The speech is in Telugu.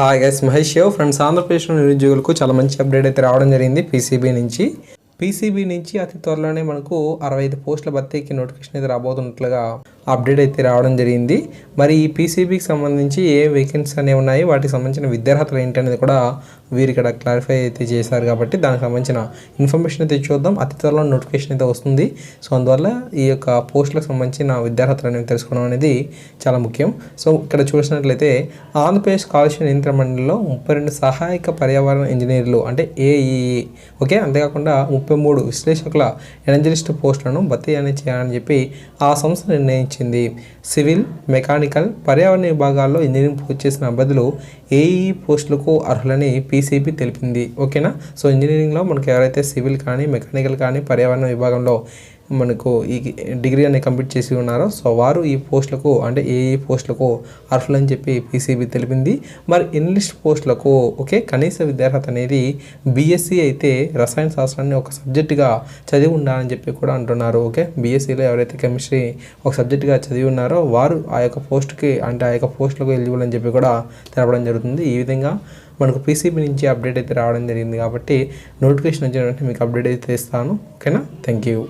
హాయ్ గైస్ మహేష్ యావ్ ఫ్రెండ్స్ ఆంధ్రప్రదేశ్లో నిరుద్యోగులకు చాలా మంచి అప్డేట్ అయితే రావడం జరిగింది పీసీబీ నుంచి. పీసీబీ నుంచి అతి త్వరలోనే మనకు అరవై ఐదు పోస్టుల భర్తీకి నోటిఫికేషన్ అయితే రాబోతున్నట్లుగా అప్డేట్ అయితే రావడం జరిగింది. మరి ఈ పీసీబీకి సంబంధించి ఏ వేకెన్సీ అనేవి ఉన్నాయి? వాటికి సంబంధించిన విద్యార్హతలు ఏంటి అనేది కూడా వీరు ఇక్కడ క్లారిఫై అయితే చేశారు కాబట్టి దానికి సంబంధించిన ఇన్ఫర్మేషన్ అయితే చూద్దాం. అతి త్వరలో నోటిఫికేషన్ అయితే వస్తుంది. సో అందువల్ల ఈ యొక్క పోస్టులకు సంబంధించిన విద్యార్హతలు అనేవి తెలుసుకోవడం అనేది చాలా ముఖ్యం. సో ఇక్కడ చూసినట్లయితే ఆంధ్రప్రదేశ్ కాలుష్య నియంత్రణ మండలిలో ముప్పై రెండు సహాయక పర్యావరణ ఇంజనీర్లు అంటే ఏఈఈ ఓకే? అంతేకాకుండా ముప్పై మూడు విశ్లేషకుల ఎనర్జలిస్ట్ పోస్టులను భర్తీ అనేది చేయాలని చెప్పి ఆ సంస్థ నిర్ణయించింది. సివిల్ మెకానికల్ పర్యావరణ విభాగాల్లో ఇంజనీరింగ్ పూర్తి చేసిన అభ్యర్థులు ఏఈ పోస్టులకు అర్హులని పీసీబీ తెలిపింది. ఓకేనా? సో ఇంజనీరింగ్లో మనకు ఎవరైతే సివిల్ కానీ మెకానికల్ కానీ పర్యావరణ విభాగంలో మనకు ఈ డిగ్రీ అనేది కంప్లీట్ చేసి ఉన్నారో సో వారు ఈ పోస్టులకు అంటే ఏ ఏ పోస్టులకు అర్హులని చెప్పి పీసీబీ తెలిపింది. మరి ఎన్లిస్ట్ పోస్టులకు ఓకే కనీస విద్యార్హత అనేది బీఎస్సీ అయితే రసాయన శాస్త్రాన్ని ఒక సబ్జెక్టుగా చదివి ఉండాలని చెప్పి కూడా అంటున్నారు ఓకే. బీఎస్సీలో ఎవరైతే కెమిస్ట్రీ ఒక సబ్జెక్టుగా చదివి ఉన్నారో వారు ఆ యొక్క పోస్ట్కి అంటే ఆ యొక్క పోస్టులకు ఎలిజిబుల్ అని చెప్పి కూడా తెలపడం జరుగుతుంది. ఈ విధంగా మనకు పీసీబీ నుంచి అప్డేట్ అయితే రావడం జరిగింది కాబట్టి నోటిఫికేషన్ వచ్చిన వెంటనే మీకు అప్డేట్ అయితే ఇస్తాను ఓకేనా? Thank you.